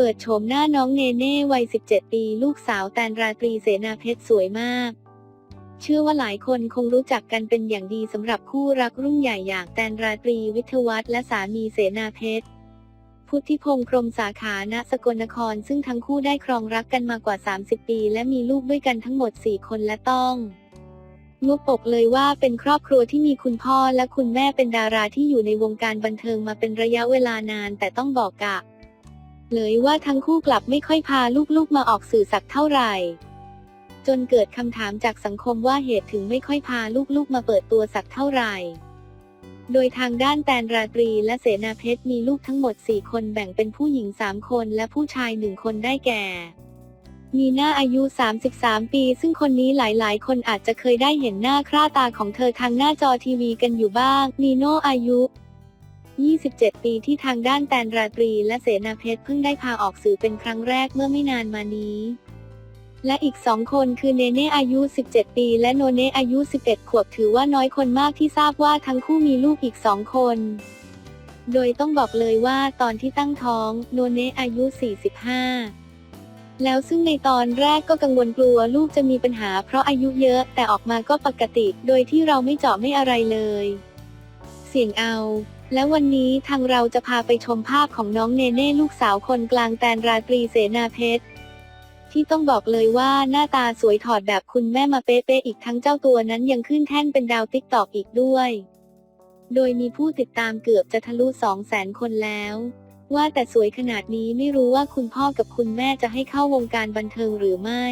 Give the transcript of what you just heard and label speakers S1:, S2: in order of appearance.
S1: เปิดโฉมหน้าน้องเนเน่วัย 17 ปี ลูกสาวแตนราตรีเสนาเพชรสวยมาก เชื่อว่าหลายคนคงรู้จักกันเป็นอย่างดีสำหรับคู่รักรุ่นใหญ่อย่างแตนราตรีวิทยวัฒน์และสามีเสนาเพชร พุทธิพงศ์พรมสาขาณสกลนครซึ่งทั้งคู่ได้ครองรักกันมากว่า 30 ปี และมีลูกด้วยกันทั้งหมด 4 คนและต้องงบปกเลยว่าเป็นครอบครัวที่มีคุณพ่อและคุณแม่เป็นดาราที่อยู่ในวงการบันเทิงมาเป็นระยะเวลานานแต่ต้องบอกกะ เลยว่าทั้งคู่กลับไม่ค่อยพาลูกๆมาออกสื่อสักเท่าไหร่ จนเกิดคำถามจากสังคมว่าเหตุถึงไม่ค่อยพาลูกๆมาเปิดตัวสักเท่าไหร่ โดยทางด้านแตนราตรีและเสนาเพชรมีลูกทั้งหมด 4 คนแบ่งเป็นผู้หญิง 3 คนและผู้ชาย 1 คนได้แก่ มีหน้าอายุ 33 ปี ซึ่งคนนี้หลายๆ คนอาจจะเคยได้เห็นหน้าคร่าตาของเธอทางหน้าจอทีวีกันอยู่บ้างนีโนอายุ 27 ปีที่ทางด้านแตนราตรีและเสนาเพชรเพิ่งได้พาออกสื่อเป็นครั้งแรกเมื่อไม่นานมานี้ และอีกสองคนคือเนเน่อายุ 17 ปี และโนเน่อายุ 11 ขวบถือว่าน้อยคนมากที่ทราบว่าทั้งคู่มีลูกอีกสองคน โดยต้องบอกเลยว่าตอนที่ตั้งท้องโนเน่อายุ 45แล้วซึ่งในตอนแรกก็กังวลกลัวลูกจะมีปัญหาเพราะอายุเยอะแต่ออกมาก็ปกติ โดยที่เราไม่เจาะไม่อะไรเลย เสียงเอา และวันนี้ทางเราจะพาไปชมภาพของน้องเนเน่ลูกสาวคนกลางแตนราตรีเสนาเพชรที่ต้องบอกเลยว่าหน้าตาสวยถอดแบบคุณแม่มาเป๊ะๆอีกทั้งเจ้าตัวนั้นยังขึ้นแท่นเป็นดาวติ๊กตอกอีกด้วย โดยมีผู้ติดตามเกือบจะทะลุ2 0 0 0 0 0คนแล้ว ว่าแต่สวยขนาดนี้ไม่รู้ว่าคุณพ่อกับคุณแม่จะให้เข้าวงการบันเทิงหรือไม่